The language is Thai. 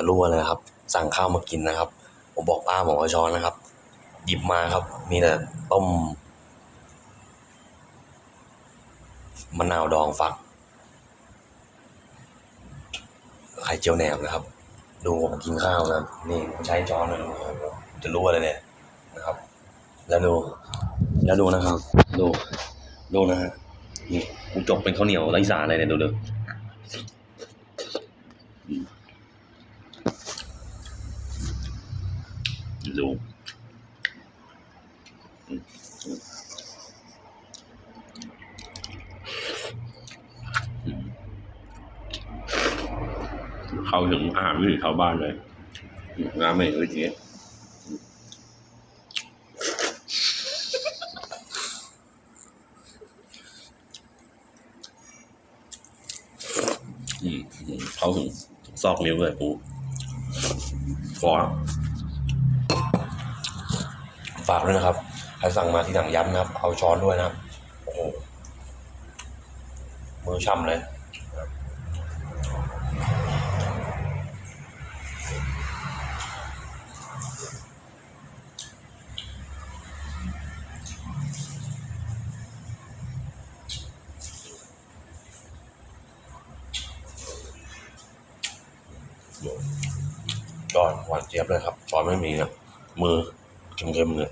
จะรู้อะไรครับ สั่งข้าวมากินนะครับ ผมบอกป้าผมเอาช้อนนะครับ หยิบมาครับ มีแต่ต้มมะนาวดองฝักไข่เจียวแหนมนะครับ ดูผมกินข้าวนะนี่ผมใช้ช้อนนะดูครับจะรู้อะไรเนี่ยนะครับ แล้วดู แล้วดูนะครับ ดู ดูนะฮะนี่กูจกเป็นข้าวเหนียวไร้สารอะไรเนี่ยดูดู ดูเข้าถึงอาหารวิถีชาวบ้านเลยน้ำไม่เอ้ยทีอืมอืมเข้าถึงซอกนิ้วเลยปูฟอ ฝากด้วยนะครับใครสั่งมาที่หนังย้ำนะครับ เอาช้อนด้วยนะครับ โอ้โห มือช่ำเลยยอดหวานเจี๊ยบเลยครับช้อนไม่มีนะมือ 정답입 니.